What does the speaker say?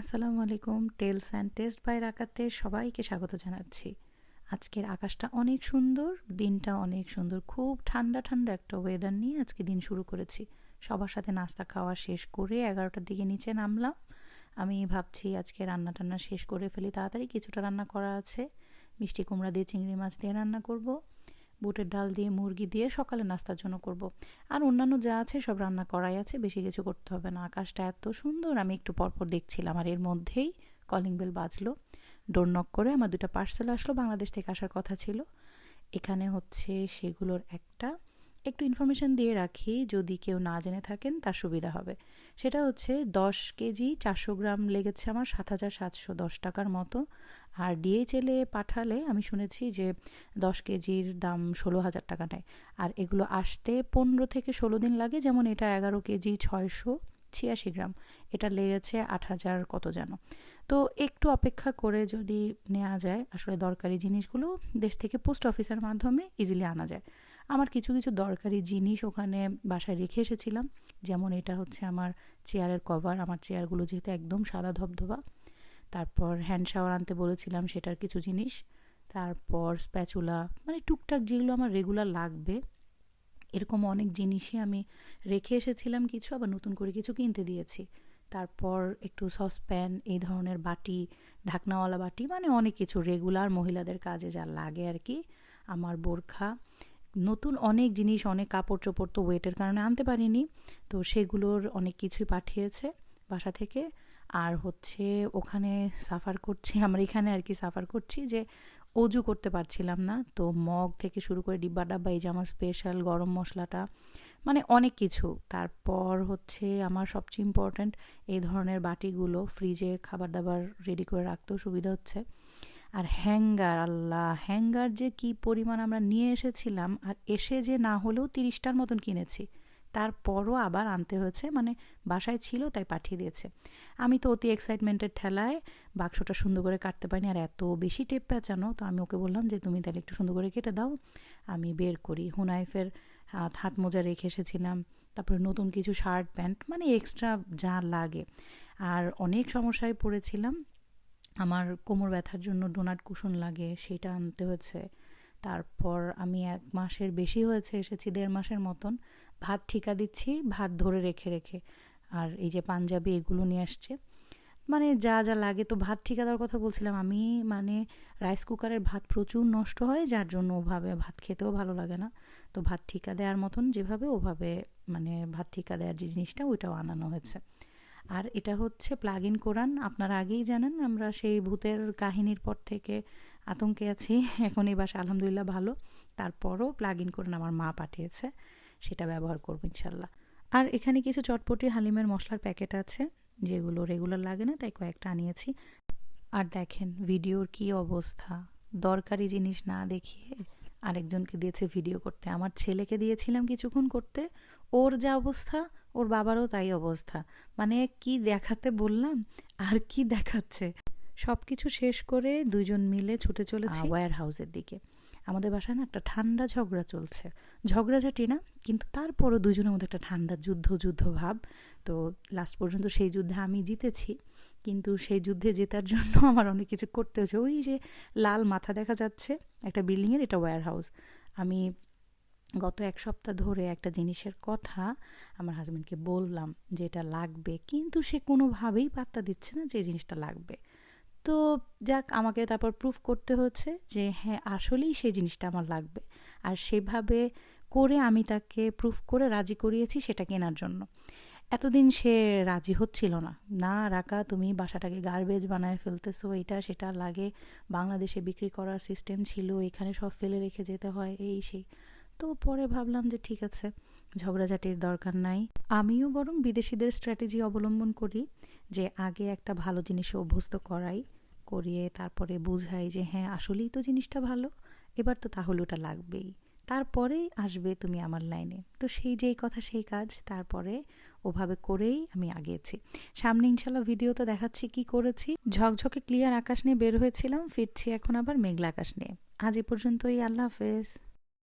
আসসালামু আলাইকুম tales and test by রাকাতে সবাইকে স্বাগত জানাচ্ছি। আজকের আকাশটা অনেক সুন্দর, দিনটা অনেক সুন্দর, খুব ঠান্ডা ঠান্ডা একটা ওয়েদার নিয়ে আজকে দিন শুরু করেছি। সবার সাথে নাস্তা খাওয়া শেষ করে এগারোটার দিকে নিচে নামলাম। আমি ভাবছি আজকে রান্না টান্না শেষ করে ফেলি, তাড়াতাড়ি কিছুটা রান্না করা আছে। মিষ্টি কুমড়া দিয়ে চিংড়ি মাছ দিয়ে রান্না করব। বুটের ডাল দিয়ে, মুরগি দিয়ে সকালে নাস্তার জন্য করব। আর অন্যান্য যা আছে সব রান্না করাই আছে, বেশি কিছু করতে হবে না। আকাশটা এত সুন্দর, আমি একটু পরপর দেখছিলাম আর এর মধ্যেই কলিং বেল বাজলো। ডোর নক করে আমার দুটা পার্সেল আসলো, বাংলাদেশ থেকে আসার কথা ছিল। এখানে হচ্ছে সেগুলোর একটা একটু ইনফরমেশান দিয়ে রাখি, যদি কেউ না জেনে থাকেন তার সুবিধা হবে। সেটা হচ্ছে দশ কেজি চারশো গ্রাম লেগেছে আমার সাত হাজার সাতশো দশ টাকার মতো। আর ডিএইচএলে পাঠালে আমি শুনেছি যে দশ কেজির দাম ষোলো হাজার টাকা নেয় আর এগুলো আসতে পনেরো থেকে ষোলো দিন লাগে, যেমন এটা এগারো কেজি ছয়শো। ছিয়াশি গ্রাম। এটা লেগেছে আট হাজার কত যেন। তো একটু অপেক্ষা করে যদি নেওয়া যায়, আসলে দরকারি জিনিসগুলো দেশ থেকে পোস্ট অফিসের মাধ্যমে ইজিলি আনা যায়। আমার কিছু কিছু দরকারি জিনিস ওখানে বাসায় রেখে এসেছিলাম। যেমন এটা হচ্ছে আমার চেয়ারের কভার। আমার চেয়ারগুলো যেহেতু একদম সাদা ধবধবা। তারপর হ্যান্ড শাওয়ার আনতে বলেছিলাম সেটার কিছু জিনিস। তারপর স্প্যাচুলা মানে টুকটাক যেগুলো আমার রেগুলার লাগবে এরকম অনেক জিনিসই আমি রেখে এসেছিলাম কিছু, আবার নতুন করে কিছু কিনতে দিয়েছি। তারপর একটু সসপ্যান, এই ধরনের বাটি, ঢাকনাওয়ালা বাটি মানে অনেক কিছু রেগুলার মহিলাদের কাজে যা লাগে আর কি আমার বোরখা, নতুন অনেক জিনিস, অনেক কাপড় চোপড় তো ওয়েটের কারণে আনতে পারিনি, তো সেগুলোর অনেক কিছুই পাঠিয়েছে বাসা থেকে। আর হচ্ছে ওখানে সাফার করছি, আমরা এখানে আর কি সাফার করছি যে অজু করতে পারছিলাম না। তো মগ থেকে শুরু করে ডিব্বা ডাব্বা, এই যে আমার স্পেশাল গরম মশলাটা মানে অনেক কিছু। তারপর হচ্ছে আমার সবচেয়ে ইম্পর্ট্যান্ট এই ধরনের বাটিগুলো ফ্রিজে খাবার দাবার রেডি করে রাখতেও সুবিধা হচ্ছে। আর হ্যাঙ্গার, আল্লাহ! হ্যাঙ্গার যে কি পরিমাণ আমরা নিয়ে এসেছিলাম, আর এসে যে না হলেও তিরিশটার মতন কিনেছি। তারপরও আবার আনতে হয়েছে মানে বাসায় ছিল তাই পাঠিয়ে দিয়েছে। আমি তো অতি এক্সাইটমেন্টের ঠেলায় বাক্সটা সুন্দর করে কাটতে পারিনি, আর এত বেশি টেপ পেঁচানো, তো আমি ওকে বললাম যে, তুমি তাহলে একটু সুন্দর করে কেটে দাও, আমি বের করি। হুনাইফের হাত হাত মোজা রেখে এসেছিলাম, তারপরে নতুন কিছু শার্ট প্যান্ট মানে এক্সট্রা যা লাগে। আর অনেক সমস্যায় পড়েছিলাম, আমার কোমর ব্যথার জন্য ডোনাট কুশন লাগে, সেটা আনতে হয়েছে। তারপর আমি এক মাসের বেশি হয়েছে, এসেছি দেড় মাসের মতন। ভাত ঠিকা দিচ্ছি, ভাত ধরে রেখে রেখে। আর এই যে পাঞ্জাবি এগুলো নিয়ে আসছে। মানে যা যা লাগে তো ভাত ঠিকা দেওয়ার কথা বলছিলাম। আমি মানে রাইস কুকারের ভাত প্রচুর নষ্ট হয়, যার জন্য ওভাবে ভাত খেতেও ভালো লাগে না। তো ভাত ঠিকা দেওয়ার মতন যেভাবে, ওভাবে মানে ভাত ঠিকা দেওয়ার যে জিনিসটা, ওইটাও আনানো হয়েছে। আর এটা হচ্ছে প্লাগ ইন কোরআন আপনারা আগেই জানেন, আমরা সেই ভূতের কাহিনীর পর থেকে আতঙ্কে আছি। এখন এই বাসা আলহামদুলিল্লাহ ভালো। তারপরও প্লাগ ইন কোরআন আমার মা পাঠিয়েছে, সেটা ব্যবহার করব ইনশাল্লাহ। আর এখানে কিছু চটপটি হালিমের মশলার প্যাকেট আছে, যেগুলো রেগুলার লাগে না, তাই কয়েকটা আনিয়েছি। আর দেখেন, ভিডিওর কি অবস্থা। দরকারি জিনিস না দেখিয়ে আরেকজনকে দিয়েছে ভিডিও করতে। আমার ছেলেকে দিয়েছিলাম কিছুক্ষণ করতে। ওর যা অবস্থা, ওর বাবারও তাই অবস্থা। মানে কি দেখাতে বললাম, আর কি দেখাচ্ছে? সব কিছু শেষ করে দুজন মিলে ছুটে চলেছি ওয়্যার হাউসের দিকে। আমাদের বাসায় না একটা ঠান্ডা ঝগড়া চলছে। ঝগড়াঝাটি না কিন্তু তারপরও দুজনের মধ্যে একটা ঠান্ডা যুদ্ধ যুদ্ধ ভাব। তো লাস্ট পর্যন্ত সেই যুদ্ধে আমি জিতেছি, কিন্তু সেই যুদ্ধে জেতার জন্য আমার অনেক কিছু করতে হয়েছে। ওই যে লাল মাথা দেখা যাচ্ছে, একটা বিল্ডিংয়ের, এটা ওয়্যার হাউস আমি গত এক সপ্তাহ ধরে একটা জিনিসের কথা আমার হাজব্যান্ডকে বললাম যে এটা লাগবে, কিন্তু সে কোনোভাবেই পাত্তা দিচ্ছে না যে জিনিসটা লাগবে। তো যাক, আমাকে তারপর প্রুফ করতে হচ্ছে যে হ্যাঁ আসলেই সেই জিনিসটা আমার লাগবে। আর সেভাবে করে আমি তাকে প্রুফ করে রাজি করিয়েছি সেটা কেনার জন্য। এতদিন সে রাজি হচ্ছিল না। না রাখা তুমি বাসাটাকে গার্বেজ বানায় ফেলতেছো, এটা সেটা লাগে। বাংলাদেশে বিক্রি করার সিস্টেম ছিল, এখানে সব ফেলে রেখে যেতে হয়, এই সেই। তো পরে ভাবলাম যে, ঠিক আছে, ঝগড়াঝাটির দরকার নাই। আমিও বরং বিদেশিদের স্ট্র্যাটেজি অবলম্বন করি, যে আগে একটা ভালো জিনিসে অভ্যস্ত করাই। করিয়ে তারপরে বুঝাই যে হ্যাঁ আসলেই তো জিনিসটা ভালো। এবার তো তাহলে ওটা লাগবেই। তারপরেই আসবে তুমি আমার লাইনে। তো সেই যেই কথা, সেই কাজ তারপরে ওভাবে করেই আমি আগিয়েছি। সামনে ইনশাল্লাহ ভিডিও তো দেখাচ্ছি কি করেছি। ঝকঝকে ক্লিয়ার আকাশ নিয়ে বের হয়েছিলাম, ফিরছি এখন আবার মেঘলা আকাশ নিয়ে। আজ এ পর্যন্তই, আল্লাহ হাফেজ।